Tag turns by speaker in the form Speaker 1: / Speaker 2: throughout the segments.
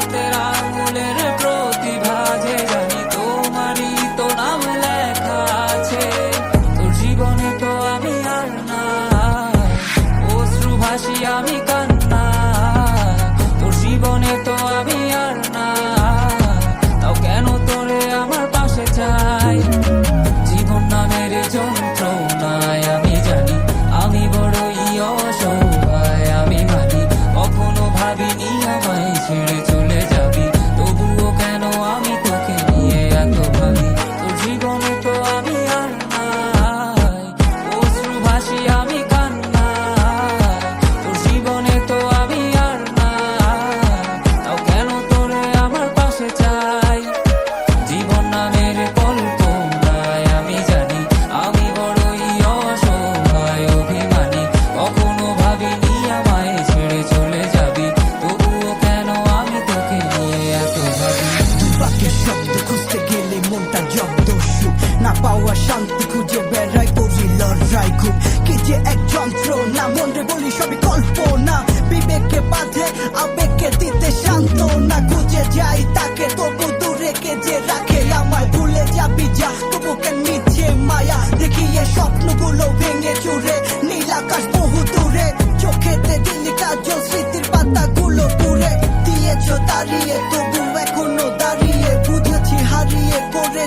Speaker 1: হাতের আঙুলের প্রতিভা যে জানি তোমারই তো নাম লেখা আছে। তোর জীবনে তো আমি আর না অশ্রু ভাসি আমি কান্না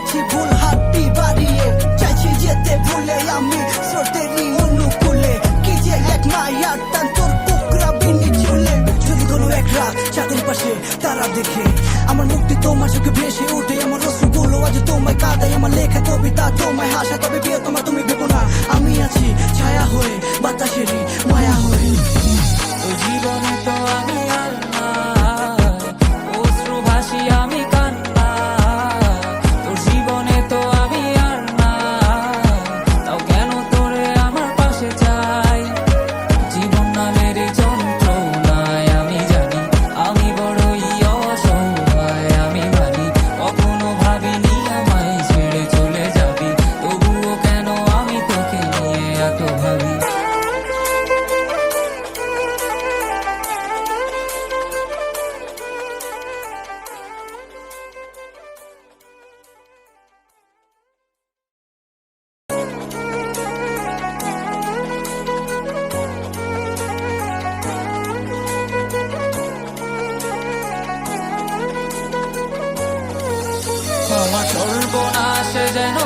Speaker 2: করেছি ভুল হাতটি বাড়িয়ে চাইছি যেতে ভুলে আমি স্রোতেরই অনুকূলে। কি যে এক মায়ার টান তোর কুকরা বিনি ঝুলে যদি কোনো এক রাত চাঁদের পাশে তারা দেখে। আমার মুক্তি তোমার চোখে ভেসে উঠে আমার রসুগুলো আজ তোমায় কাঁদায়। আমার লেখা কবিতা তোমায় হাসা। তবে বিয়ে তোমার তুমি I don't know.